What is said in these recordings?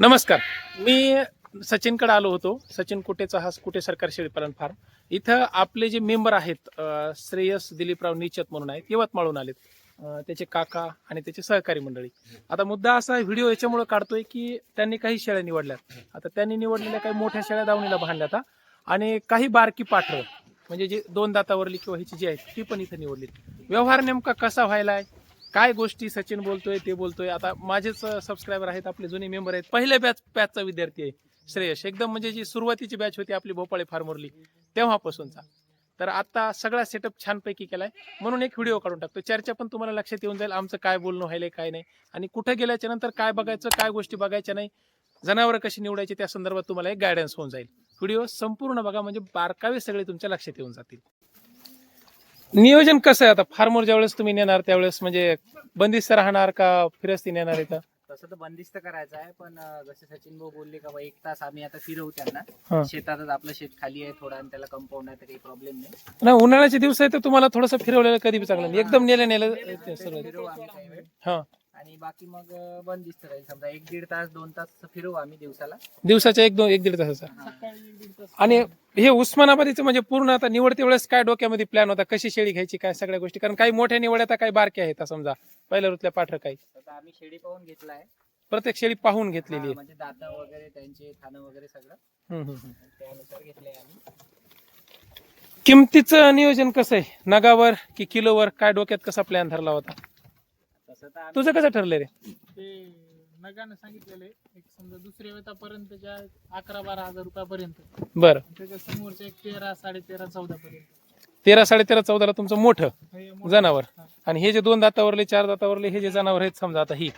नमस्कार. मी सचिनकडे आलो होतो. सचिन कुटेचा हा कुटे सरकार शेळीपालन फार्म. इथं आपले जे मेंबर आहेत श्रेयस दिलीपराव निचत म्हणून आहेत यवतमाळून आलेत. त्याचे काका आणि त्याचे सहकारी मंडळी. आता मुद्दा असा व्हिडिओ याच्यामुळे काढतोय की त्यांनी काही शेळ्या निवडल्यात. आता त्यांनी निवडलेल्या काही मोठ्या शेळ्या दावणीला बांधल्या आता. आणि काही बारकी पाठरं म्हणजे जे दोन दातावरली किंवा ह्याची जी आहेत ती पण इथं निवडली व्यवहार नेमका कसा व्हायला आहे काय गोष्टी सचिन बोलतोय ते बोलतोय. आता माझेच सबस्क्रायबर आहेत आपले जुने मेंबर आहेत. पहिल्या बॅच बॅचचा विद्यार्थी आहे श्रेयश एकदम म्हणजे जी सुरुवातीची बॅच होती आपली भोपाळे फार्मोरली तेव्हापासूनचा. तर आता सगळा सेटअप छानपैकी केलाय. म्हणून एक व्हिडिओ काढून टाकतो. चर्चा पण तुम्हाला लक्षात येऊन जाईल आमचं काय बोलणं व्हायलंय काय नाही. आणि कुठं गेल्याच्यानंतर काय बघायचं काय गोष्टी बघायच्या नाही जनावरं कशी निवडायची त्या संदर्भात तुम्हाला एक गायडन्स होऊन जाईल. व्हिडिओ संपूर्ण बघा म्हणजे बारकावे सगळे तुमच्या लक्षात येऊन जातील. नियोजन कसं आहे आता? फार्मर ज्यावेळेस तुम्ही नेणार त्यावेळेस म्हणजे बंदिस्त राहणार का फिरस्ती नेणार आहे का तसं तर बंदिस्त करायचं आहे पण अं, जसे सचिन भाऊ बोलले का बा एक तास आम्ही आता फिरवू त्यांना. शेतातच आपलं शेत खाली आहे थोडा आणि त्याला कंपाऊंड आहे तर काही प्रॉब्लेम नाही. नाही उन्हाळ्याचे दिवस आहे तर तुम्हाला थोडंसं फिरवलेलं कधी बी चांगलं. एकदम नेलं नेलं फिरवू आम्ही काही वेळ. हा. आणि बाकी मग बंदिस्त राहील समजा एक दीड तास दोन तास फिरवू आम्ही दिवसाला. दिवसाच्या एक दोन एक दीड तासाचा. हा. आणि हे उस्मानाबादीचं म्हणजे पूर्ण आता निवडते वेळेस काय डोक्यामध्ये प्लॅन होता? कशी शेळी घ्यायची? काय सगळ्या गोष्टी? कारण काही मोठ्या निवड्या आता काही बारक्या आहेत समजा. पहिल्या ऋतल्या पाठर काही. आता आम्ही शेळी पाहून घेतला आहे. प्रत्येक शेळी पाहून घेतलेली हा, आहे. म्हणजे दाता वगैरे त्यांचे खाणं वगैरे सगळं. हम्म, हम्म, हम्म. त्यानुसार घेतलंय आम्ही. किमतीचं नियोजन कसं आहे? नगावर की किलोवर? काय डोक्यात कसा प्लॅन धरला होता? तसं तुझं कसं ठरलंय रे? ते नगानं सांगितलेले एक समजा दुसऱ्या वेतापर्यंतच्या अकरा बारा हजार रुपयापर्यंत. बरं. त्याच्या समोरच्या एक तेरा साडे तेरा चौदा पर्यंत तेरा साडेतेरा चौदाला तुमचं मोठं हे मोठं- जनावर. हा. आणि हे जे दोन दातावरले चार दातावरले हे जे जनावर आहेत समजा आता ही.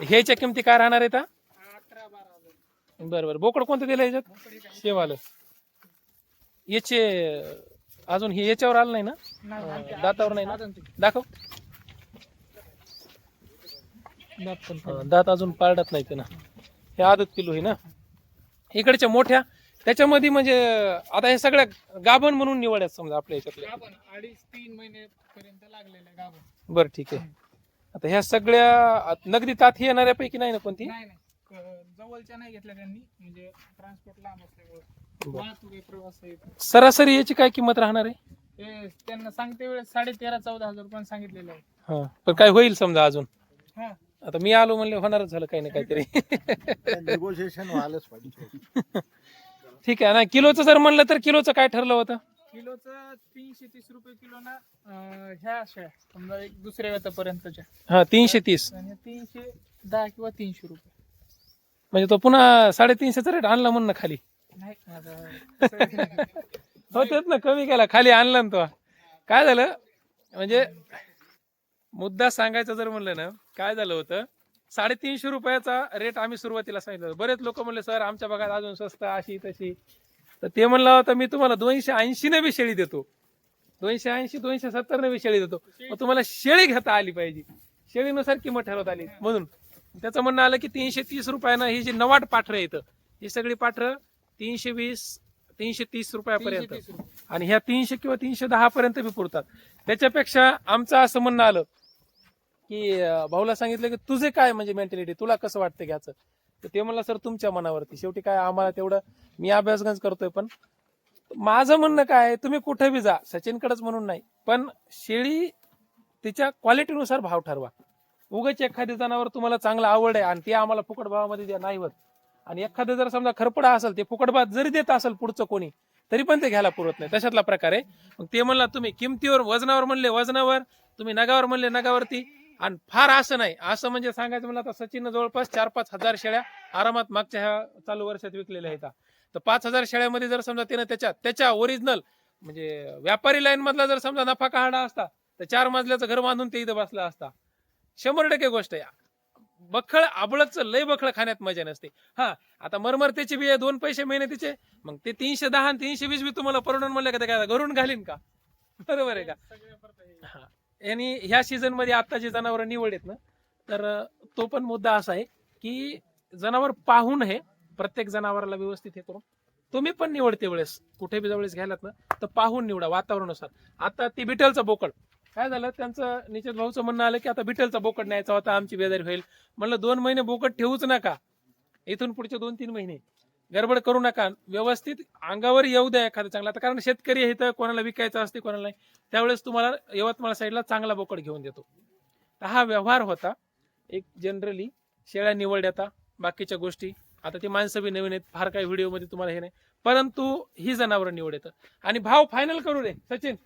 ह्याच्या किमती काय राहणार आहेत हा? अकरा बारा हजार. बरं बरं. बोकड कोणतं दिलं याच्यात शेवालं याचे अजून हे याच्यावर आलं नाही ना? नाही, दातावर नाही ना? ते. दाखव. दात पण हा, दात अजून पारडत नाही ते ना. हे आदत किलो आहे ना. इकडच्या मोठ्या त्याच्यामध्ये म्हणजे आता हे सगळ्या गाभण म्हणून निवड्यात समजा आपल्या याच्यातल्या. गाभण अडीच तीन महिने पर्यंत लागलेले गाभण. बरं ठीक आहे. आता ह्या सगळ्या नगदी तात ही येणाऱ्यापैकी नाही ना कोणती? नाही नाही. क- जवळच्या नाही घेतल्या त्यांनी. म्हणजे ट्रान्सपोर्ट लांब असल्यामुळे. बरं. वाहतूक आहे, प्रवास आहे. सरासरी याची काय किंमत राहणार आहे? ते त्यांना सांगते वेळेस साडे तेरा चौदा हजार रुपये सांगितलेले आहे. हा पण काय होईल समजा अजून? हा. आता मी आलो म्हणले होणारच झालं काही ना काहीतरी. निगोशिएशन व्हायलाच पाहिजे. ठीक आहे ना किलोचं जर म्हणलं तर किलोचं काय ठरलं होतं? किलोचं तीनशे तीस रुपये किलो ना ह्या अशा समजा एक दुसऱ्या वेतापर्यंतच्या हा तीनशे तीस. आणि तीनशे दहा किंवा तीनशे रुपये. म्हणजे तो पुन्हा साडेतीनशेचा रेट आणला म्हणून खाली? नाही हो तेच ना कमी केला खाली आणला ना तो. काय झालं? म्हणजे मुद्दा सांगायचा जर म्हणलं ना काय झालं होतं? साडेतीनशे रुपयाचा रेट आम्ही सुरुवातीला सांगितलं. बरेच लोक म्हणले सर आमच्या भागात अजून स्वस्त अशी तशी. तर ते म्हणलं होतं मी तुम्हाला दोनशे ऐंशी ने बी शेळी देतो. दोनशे ऐंशी दोनशे सत्तर ने बी शेळी देतो. मग तुम्हाला शेळी घेता आली पाहिजे. शेळीनुसार किंमत ठरवता आली. म्हणून त्याचं म्हणणं आलं की तीनशे तीस रुपयानं ही जी नवाट पाठरं येतं ही सगळी पाठरं तीनशे वीस तीनशे तीस रुपयापर्यंत. आणि ह्या तीनशे किंवा तीनशे दहा पर्यंत बी पुरतात. त्याच्यापेक्षा आमचं असं म्हणणं आलं की भाऊला सांगितलं की तुझे काय म्हणजे मेंटॅलिटी तुला कसं वाटतं घ्यायचं? तर ते म्हणलं सर तुमच्या मनावरती. शेवटी काय आम्हाला तेवढं मी अभ्यासगंज करतोय पण माझं म्हणणं काय आहे, तुम्ही कुठे बी जा. सचिनकडेच म्हणून नाही. पण शेळी तिच्या क्वालिटीनुसार भाव ठरवा. उगाच एखादी जनावर तुम्हाला चांगलं आवड आहे आणि ते आम्हाला फुकट भावामध्ये द्या नाही होत. आणि एखादं जर समजा खरपडा असेल ते फुकट भाव जरी देत असेल पुढचं कोणी तरी पण ते घ्यायला पुरत नाही. तशातला प्रकार आहे. मग ते म्हणला तुम्ही किमतीवर वजनावर म्हणले वजनावर. तुम्ही नगावर म्हणले नगावरती. आणि फार असं नाही. असं म्हणजे सांगायचं म्हणलं आता सचिन जवळपास चार पाच हजार शेळ्या आरामात मागच्या ह्या चालू वर्षात विकलेल्या आहेत. तर पाच हजार शेळ्यामध्ये जर समजा त्यानं त्याच्या त्याच्या ओरिजिनल म्हणजे व्यापारी लाईन मधला जर समजा नफा काढा असता तर चार मजल्याचं घर बांधून ते इथं बसला असता. शंभर टक्के गोष्ट आहे. बखळ आबळच लय बखळ खाण्यात मजा नसते. हा आता मरमरतेचे बी आहे, दोन पैसे मेहनतीचे मग ते तीनशे दहा आणि तीनशे वीस बी तुम्हाला परवडून म्हणलं का ते काय घरून घालीन का? बरोबर आहे का? यांनी ह्या सीझनमध्ये आता जे जनावर निवडलेत ना तर तो पण मुद्दा असा आहे की जनावर पाहून हे प्रत्येक जनावराला व्यवस्थित हे करून तुम्ही पण निवडते वेळेस. कुठे बी जवळेस घ्यायलात ना तर पाहून निवडा वातावरणानुसार. आता ती बिटलचा बोकड. काय झालं? त्यांचं निश्चित भाऊचं म्हणणं आलं की आता बिटलचा बोकड न्यायचा होता आमची बेजारी होईल. म्हणलं दोन महिने बोकड ठेवूच नका. इथून पुढचे दोन तीन महिने. गडबड करू नका. व्यवस्थित अंगावर येऊ द्या एखादा चांगला. आता कारण शेतकरी हे तर कोणाला विकायचं असते कोणाला नाही. त्यावेळेस तुम्हाला यवतमाळ साईडला चांगला बोकड घेऊन देतो. तर हा व्यवहार होता. एक जनरली शेळ्या निवडण्याचा बाकीच्या गोष्टी. आता ती माणसं बी नवीन आहेत. फार काही व्हिडिओमध्ये तुम्हाला हे नाही. परंतु ही जनावरं निवड येतं. आणि भाव फायनल करू रे सचिन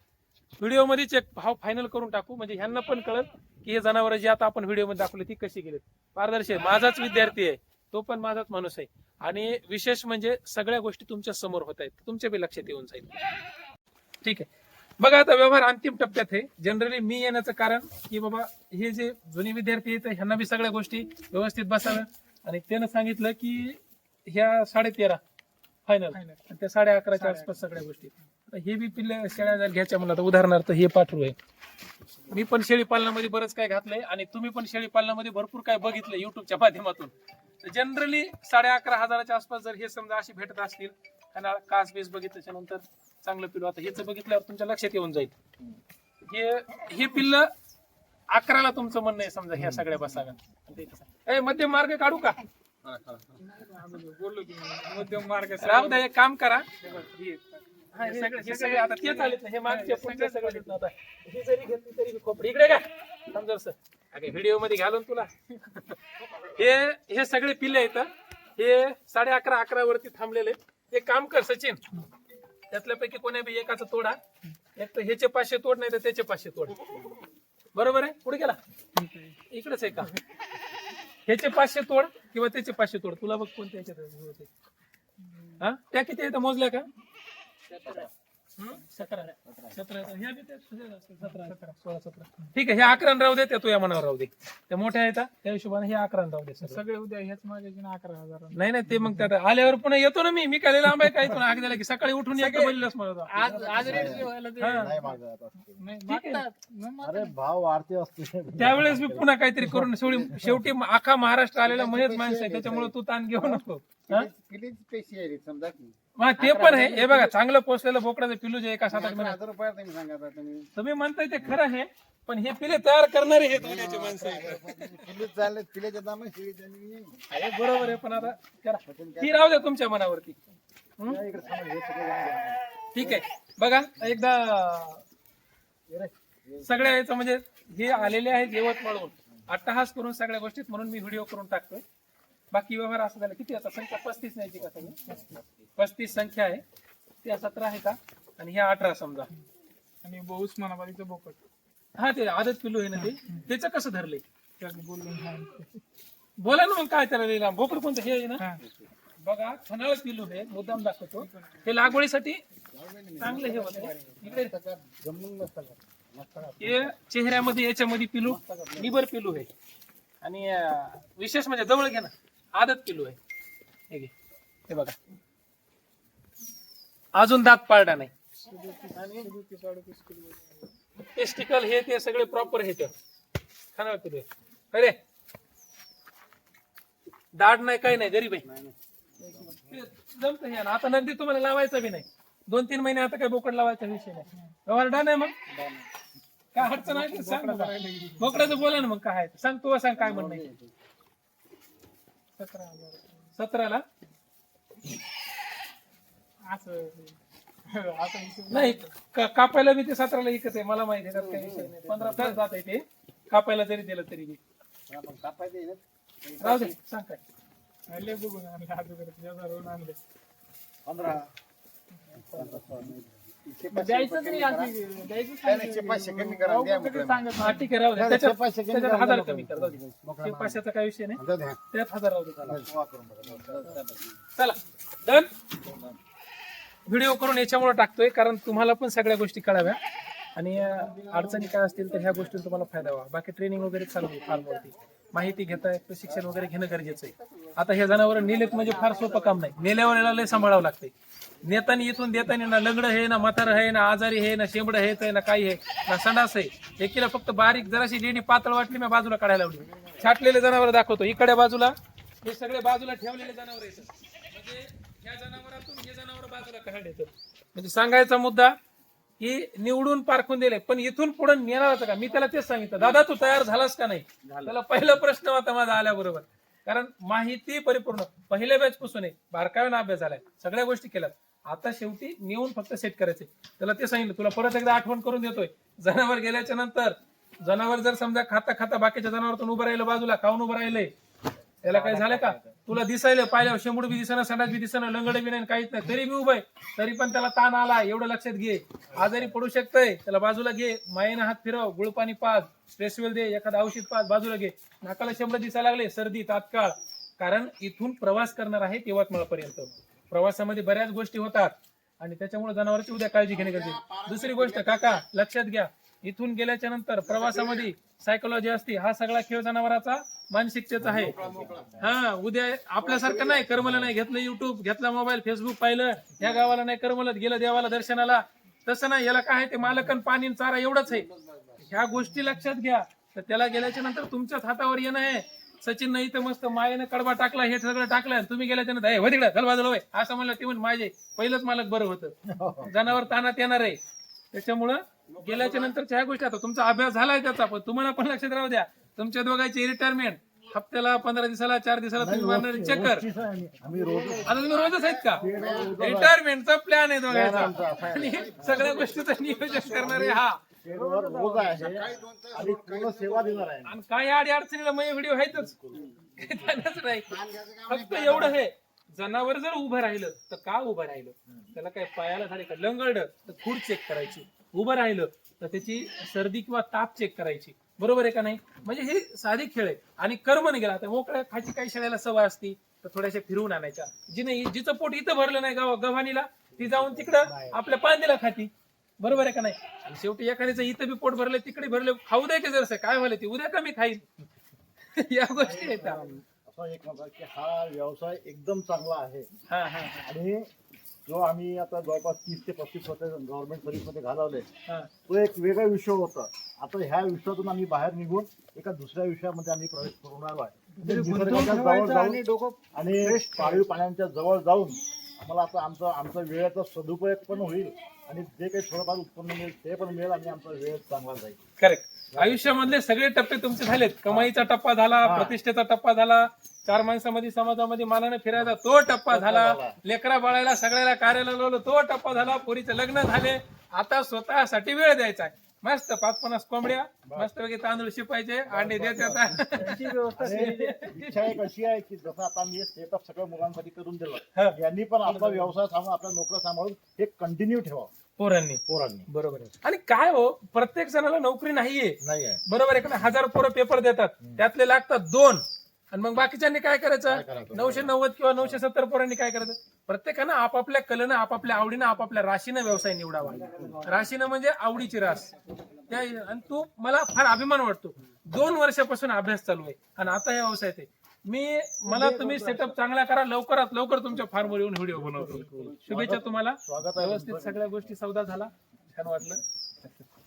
व्हिडिओमध्येच एक भाव फायनल करून टाकू. म्हणजे ह्यांना पण कळत की हे जनावरं जी आता आपण व्हिडिओमध्ये दाखवली ती कशी गेलेत. पारदर्शी माझाच विद्यार्थी आहे. तो पण माझाच माणूस आहे. आणि विशेष म्हणजे सगळ्या गोष्टी तुमच्यासमोर होत आहेत. तुमच्या बी लक्षात येऊन जाईल. ठीक आहे. बघा आता व्यवहार अंतिम टप्प्यात आहे. जनरली मी येण्याचं कारण की बाबा हे जे जुने विद्यार्थी आहेत ह्यांना बी सगळ्या गोष्टी व्यवस्थित बसाव्या. आणि त्यानं सांगितलं की ह्या साडे तेरा फायनल. त्या साडे अकराच्या आसपास सगळ्या गोष्टी. हे बी पिल्ल्या शेळ्या घ्यायच्या म्हणलं उदाहरणार्थ हे पाठरू आहे. मी पण शेळी पालनामध्ये बरंच काय घातलंय आणि तुम्ही पण शेळी पालनामध्ये भरपूर काय बघितलं युट्यूबच्या माध्यमातून. जनरली साडे अकरा हजाराच्या आसपास जर हे समजा अशी भेटत असतील आणि कास बीस बघितल्याच्या नंतर चांगलं पिल्लू आता हेच बघितल्यावर तुमच्या लक्षात येऊन जाईल. हे हे पिल्ल अकराला तुमचं म्हणणं आहे समजा ह्या सगळ्या बसाव्या. ए मध्यम मार्ग काढू का? बोललो मध्यम मार्ग एक काम करा. हा, हे सगळे हे सगळे आता तेच आलेत ना, हे मागचे पुढचे सगळे आहेत ना आता. ही जरी घेतली तरी बी खोपडी इकडे काय समजा सर अगे व्हिडिओमध्ये घालून तुला. हे हे सगळे पिल्ले आहेत हे. साडे अकरा अकरा वरती थांबलेले आहेत. एक काम कर सचिन. त्यातल्यापैकी कोण्या बी एकाचं तोडा एक तर ह्याचे पाचशे तोड नाही तर त्याचे पाचशे तोड. बरोबर आहे? पुढे गेला. इकडेच आहे का? ह्याचे पाचशे तोड किंवा त्याचे पाचशे तोड? तुला बघ कोणत्या ह्याच्यात हा त्या किती आहेत? मोजल्या का? हं? सतरा. सतरा. आहेत. ह्या बी त्या सतरा. असतील. सतरा. सतरा. सोळा सतरा. ठीक आहे हे अकरा राहू दे त्या तुझ्या मनावर राहू दे. त्या मोठ्या आहेत त्या हिशोबाने हे अकरा राहू दे सगळं. उद्या ह्याच मागे अकरा हजार. नाही नाही ते मग त्यात आल्यावर पुन्हा येतो ना मी. मी काय लांब आहे काय इथून आग दिला की सकाळी उठून. आज आज रेट. मागतात. मग मागतात. अरे भाव वाढते असते. त्यावेळेस मी पुन्हा काहीतरी करून शेवटी शेवटी अख्खा महाराष्ट्र आलेला मध्येच माणसं आहे त्याच्यामुळे तू ताण घेऊ नको? किती पैसे आहे समजा की. मग ते पण आहे. हे बघा चांगलं पोचलेलं बोकडाचं पिलू जे एका सात आठ महिन्यात. हजार रुपये तुम्ही सांगा आता तुम्ही. तुम्ही म्हणताय ते खरं आहे पण हे पिले तयार करणारे हे दोन्हीचे माणसं आहेत. चालले किलोच्या दाम शेळीच्या नाही. अरे बरोबर आहे पण आता करा. ती राहू द्या तुमच्या मनावरती? या इकडे थांबा, हे सगळं जाऊन द्या. ठीक आहे. बघा एकदा सगळ्या याचं म्हणजे हे आलेले आहेत यवतमाळहून. अट्टहास करून सगळ्या गोष्टीत म्हणून मी व्हिडिओ करून टाकतोय. बाकी व्यवहार असं झालं. किती आता संख्या पस्तीस न्यायची का सगळी पस्तीस संख्या आहे. त्या सतरा आहे का? आणि ह्या अठरा समजा. आणि ब- उस्मानाबादीचं बोकट हा ते आदत पिलू आहे ना ते. त्याचं कसं त्यात सांगितलं. बोला ना मग काय त्याला लिहिलं बोकड कोणतं? हे आहे ना? हा. बघा खनाळ पिलू हे मुद्दाम दाखवतो. हे लागवडीसाठी चांगलं हे होतं. इकडे? हे चेहऱ्यामध्ये याच्यामध्ये पिलू निबर पिलू आहे. आणि अं, विशेष म्हणजे जवळ घे ना. आदत किलो आहे. हे घे. हे बघा. अजून दात पाळला नाही. टेस्टिकल हे ते सगळे प्रॉपर हे खाणार पिलू अरे. दाढ नाही काही नाही गरीब आहे. जमत हे ना. आता नंदी तुम्हाला लावायचं बी नाही. दोन तीन महिने आता काही बोकड लावायचा विषय नाही. व्यवहार डन आहे मग? काय अडचण आहे? का? सांग मला. बोकडाचं बोला ना मग काय आहे. ते. सांग तू सांग काय म्हणणं आहे. सतरा हजार सतराला? असं. असं हिशोब नाही. का- कापायला बी ते सतराला एकच आहे मला माहिती आहे त्यात काही विषय नाही. पंधरा तास जात आहे ते. कापायला जरी दिलं तरी बी. पण कापायचं आहे ना. राहू दे सांग काय. लय बघून आणले हजारवरून आणले. पंधरा. सोळा, द्यायचंच रुपये नाही कमी करा. आधी द्यायचंच नाही, नाही, एकशे पाचशे कमी करा, भाऊ द्या कुठे मोकळं. सांगत हा ठीक आहे राहू दे नाही, त्याच्यात एकशे पाचशे कमी त्याच्यात करा, हजार मोकळं. कमी कर जाऊ दे मोकळं एकशे पाचशेचा काही विषय नाही. त्यात हजार राहू दे त्याला. वा करून बघा. चला डन व्हिडिओ करून याच्यामुळे टाकतोय कारण तुम्हाला पण सगळ्या गोष्टी कळाव्या आणि अं, अडचणी काय असतील तर ह्या गोष्टी तुम्हाला फायदा व्हा बाकी ट्रेनिंग वगैरे चालू आहे फार्मवरती माहिती घेताय प्रशिक्षण वगैरे घेणं गरजेचं आहे आता हे जनावर नेलेत म्हणजे फार सोपं काम नाही नेल्यावर याला लय सांभाळावं लागते नेताना इथून देताना ना लंगड आहे ना म्हातार आहे ना आजारी आहे ना शेंबड आहे ना काही आहे ना संडास आहे एकीला फक्त बारीक जराशी लेणी पातळ वाटली मी बाजूला काढायला लावली छाटलेले जनावर दाखवतो. इकडे बाजूला हे सगळे बाजूला ठेवलेले जनावर येतात म्हणजे जनावरातून हे जनावर बाजूला म्हणजे सांगायचा मुद्दा की निवडून पारखून दिले पण इथून पुढे नेणार होतं का? मी त्याला तेच सांगितलं. दादा तू तयार झालास का नाही? त्याला पहिला प्रश्न होता माझा आल्याबरोबर. कारण माहिती परिपूर्ण. पहिल्या बॅच पासून आहे बारकाव्यानं अभ्यास झालाय. सगळ्या गोष्टी केल्यात. आता शेवटी नेऊन फक्त सेट करायचे. त्याला ते सांगितलं तुला परत एकदा आठवण करून देतोय. जनावर गेल्याच्यानंतर जनावर जर समजा खाता खाता बाकीच्या जनावरातून उभं राहिलं बाजूला खाऊन उभं राहिलंय त्याला काय झालं का? तुला दिसायला पाहिल्यावर शेंबूड बी दिसणं संडास बी दिसणं लंगड बी नाही काहीच नाही. तरी बी उभं आहे. तरी पण त्याला ताण आला एवढं लक्षात घे. आजारी पडू शकतंय त्याला बाजूला घे. मायेनं हात फिरव गुळपाणी पाच स्ट्रेसवेल दे एखादं औषध पाच बाजूला घे. नाकाला शेंबड दिसायला लागले सर्दी तात्काळ. कारण इथून प्रवास करणार आहे यवतमाळपर्यंत प्रवासामध्ये बऱ्याच गोष्टी होतात. आणि त्याच्यामुळे जनावरांची उद्या काळजी घेणे गरजेचे दुसरी गोष्ट काका लक्षात घ्या. इथून गेल्याच्यानंतर प्रवासामध्ये सायकोलॉजी असते हा सगळा खेळ जनावराचा मानसिकतेचा आहे. हा उद्या आपल्यासारखं नाही करमलं नाही. घेतलं युट्यूब घेतला मोबाईल फेसबुक पाहिलं या गावाला नाही करमलं गेलं देवाला दर्शनाला. तसं नाही याला काय आहे ते मालकन पाणी चारा एवढंच आहे. ह्या गोष्टी लक्षात घ्या. तर त्याला गेल्याच्यानंतर तुमच्याच हातावर येणं आहे. सचिन नाही तर मस्त मायेनं कडबा टाकला हे सगळं टाकलं तुम्ही गेल्याच्यानंतर "ए, हो तिकडे चल बाजूला होय असं म्हणलं ते म्हणून माझे पहिलंच मालक बरं होतं. जनावर तानात येणार आहे. त्याच्यामुळं गेल्याच्या नंतरच्या ह्या गोष्टी आता तुमचा अभ्यास झालाय त्याचा पण तुम्हाला पण लक्षात राहू द्या. तुमच्या दोघांची रिटायरमेंट हप्त्याला पंधरा दिवसाला चार दिवसाला तुम्ही मारणारी चक्कर. आता तुम्ही रोजच आहेत का? रिटायरमेंटचा प्लॅन आहे दोघांचा. आणि सगळ्या गोष्टीचं नियोजन करणारे हा. शेडवर रोज आहे. आणि पूर्ण सेवा देणार आहे. आणि काय अडचणीला मग व्हिडिओ आहेतच. नाही. फक्त एवढं हे जनावर जर उभं राहिलं तर का उभं राहिलं? त्याला काय पायाला झाले का? लंगड तर खूड चेक करायची. उभं राहिलं तर त्याची सर्दी किंवा ताप चेक करायची. बरोबर आहे का नाही? म्हणजे हे साधे खेळ आहे आणि कर्म गेला. आता मोकळ्या खायची काही शेळ्याला सवय असती तर थोड्याशा फिरवून आणायच्या. जिने जिचं पोट इथं भरलं नाही गाव गव्हाणीला ती जाऊन तिकडं आपल्या पांदीला खाती. बरोबर आहे का नाही? आणि शेवटी एखाद्याचं इथं बी पोट भरले तिकडे भरले खाऊ द्या की जरसं काय व्हायला ती? उद्या कमी खाईल या गोष्टी आहेत त्या. असं एक म्हणतात की हा व्यवसाय एकदम चांगला आहे. हा हा हा, आणि जो आम्ही आता जवळपास तीस ते पस्तीस वर्ष गव्हर्नमेंट सर्व्हिसमध्ये घालवले हा. तो एक वेगळा विषय होता. आता ह्या विषयातून आम्ही बाहेर निघून एका दुसऱ्या विषयामध्ये आम्ही प्रवेश करून आलो आहे. म्हणजे निसर्गाच्या जवळ जाऊन आणि पाळीव पाण्याच्या जवळ जाऊन आम्हाला आता आमचा आमचा वेळेचा सदुपयोग पण होईल. आणि जे काही थोडंफार उत्पन्न मिळेल ते पण मिळेल आणि आमचा वेळ चांगला जाईल. करेक्ट आयुष्यामधले सगळे टप्पे तुमचे झालेत. कमाईचा टप्पा झाला हा. प्रतिष्ठेचा टप्पा झाला चार माणसामध्ये समाजामध्ये मानाने फिरायचा तो टप्पा झाला. झाला. लेकरा बाळायला सगळ्याला कार्याला लावलं तो टप्पा झाला. पोरीचे लग्न झाले. आता स्वतःसाठी वेळ द्यायचा आहे. मस्त पाच पन्नास कोंबड्या मस्त पैकी तांदूळ शिपायचे अंडे देत आता आणि इच्छा एक अशी आहे की जसं आता मी सेटअप सगळं मुलांसाठी करून हा. दिलं यांनी पण आपला व्यवसाय सांभाळून आपल्या नोकऱ्या सांभाळून हे कंटिन्यू ठेवा पोरांनी. पोरांनी. बरोबर आहे. आणि काय हो प्रत्येक जणाला नोकरी नाहीये. नाही आहे बरोबर आहे का नाही? हजार पोरं पेपर देतात. त्यातले लागतात दोन. आणि मग बाकीच्यांनी काय करायचं? नऊशे नव्वद किंवा नऊशे सत्तर पोरांनी काय करायचं? प्रत्येकानं आपापल्या कलेनं आपापल्या आवडीनं आपापल्या राशीनं व्यवसाय निवडावा. राशीनं म्हणजे आवडीची रास. त्या आणि तो मला फार अभिमान वाटतो. दोन वर्षापासून अभ्यास चालू आहे. आणि आता या व्यवसायात आहे. मी मला तुम्ही सेटअप चांगला करा. लवकरात लवकर तुमच्या फार्मवर येऊन व्हिडिओ बनवतो शुभेच्छा तुम्हाला. स्वागत आहे व्यवस्थित सगळ्या गोष्टी सौदा झाला. छान वाटलं.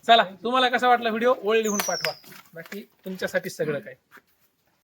चला तुम्हाला कसा वाटला व्हिडिओ? ओळ लिहून पाठवा. बाकी तुमच्यासाठी सगळं काय